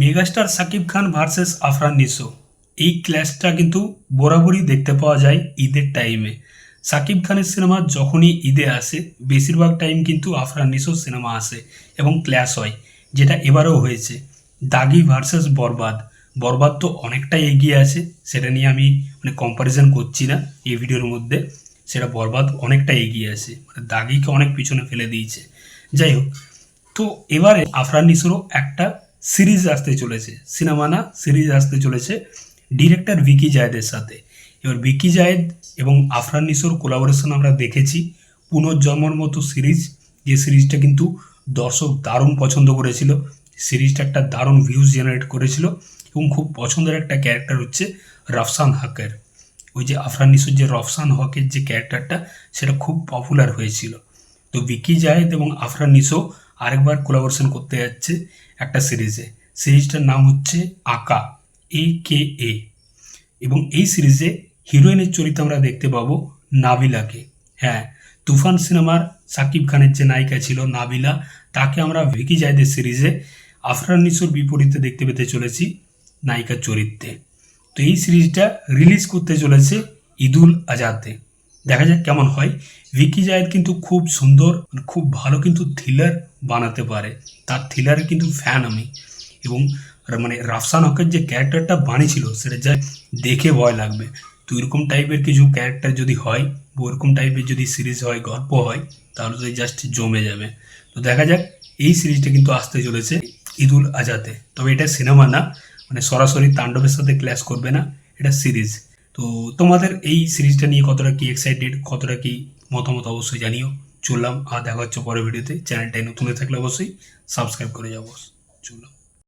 Megastar Shakib Khan versus Afran Nisho. এই ক্ল্যাশটা কিন্তু বরাবরই দেখতে পাওয়া যায় ঈদের টাইমে সাকিব খানের সিনেমা যখনই ঈদে আসে, বেশিরভাগ টাইম কিন্তু আফরান নিসোর সিনেমা আসে এবং ক্ল্যাশ হয়, যেটা এবারেও হয়েছে। দাগি ভার্সেস বরবাদ। বরবাদ তো অনেকটাই এগিয়ে আছে, সেটা নিয়ে আমি মানে কম্প্যারিজন করছি না এই ভিডিওর মধ্যে। সেটা বরবাদ অনেকটা এগিয়ে আছে মানে দাগিকে অনেক পিছনে ফেলে দিয়েছে। যাই হোক, তো এবারে আফরান নিসোরও একটা সিরিজ আসতে চলেছে, সিনেমা না, সিরিজ আসতে চলেছে ডিরেক্টর ভিকি জায়েদের সাথে। এবার ভিকি জায়েদ এবং আফরান নিসোর কোলাবোরেশন আমরা দেখেছি পুনর্জন্মর মতো সিরিজ। যে সিরিজটা কিন্তু দর্শক দারুণ পছন্দ করেছিল, সিরিজটা একটা দারুণ ভিউজ জেনারেট করেছিল এবং খুব পছন্দের একটা ক্যারেক্টার হচ্ছে রফসান হকের। ওই যে আফরান নিসোর যে রফসান হকের যে ক্যারেক্টারটা সেটা খুব পপুলার হয়েছিল। তো ভিকি জাহেদ এবং আফরান নিসো আরেকবার কোলাবোরেশন করতে যাচ্ছে একটা সিরিজে সিরিজটার নাম হচ্ছে আকা এ কে এ এবং এই সিরিজে হিরোইনের চরিত্রে আমরা দেখতে পাবো নাবিলাকে। হ্যাঁ তুফান সিনেমার সাকিব খানের যে নায়িকা ছিল নাবিলা, তাকে আমরা ভিকি জায়দের সিরিজে আফরান নিসোর বিপরীতে দেখতে পেতে চলেছি নায়িকার চরিত্রে। তো এই সিরিজটা রিলিজ করতে চলেছে ঈদুল আজাদে দেখা যাক কেমন হয়। ভিকি জায়েদ কিন্তু খুব সুন্দর মানে খুব ভালো কিন্তু থ্রিলার বানাতে পারে। তার থ্রিলারের কিন্তু ফ্যান আমি। এবং মানে রাফসান হকের যে ক্যারেক্টারটা বানিয়েছিল, সেটা যা দেখে ভয় লাগবে। তো এরকম টাইপের কিছু ক্যারেক্টার যদি হয় ওরকম টাইপের যদি সিরিজ হয়, গল্প হয়, তাহলে তো জাস্ট জমে যাবে। তো দেখা যাক, এই সিরিজটা কিন্তু আসতে চলেছে ঈদুল আজাদে তবে এটা সিনেমা না মানে সরাসরি তাণ্ডবের সাথে ক্ল্যাশ করবে না, এটা সিরিজ তো তোমাদের এই সিরিজটা নিয়ে কতটা কি এক্সাইটেড কতটা কি মতামত অবশ্যই জানিও। চললাম, আর দেখা হচ্ছে পরের ভিডিওতে চ্যানেলটাই নতুন থাকলে অবশ্যই সাবস্ক্রাইব করে যাব চললাম।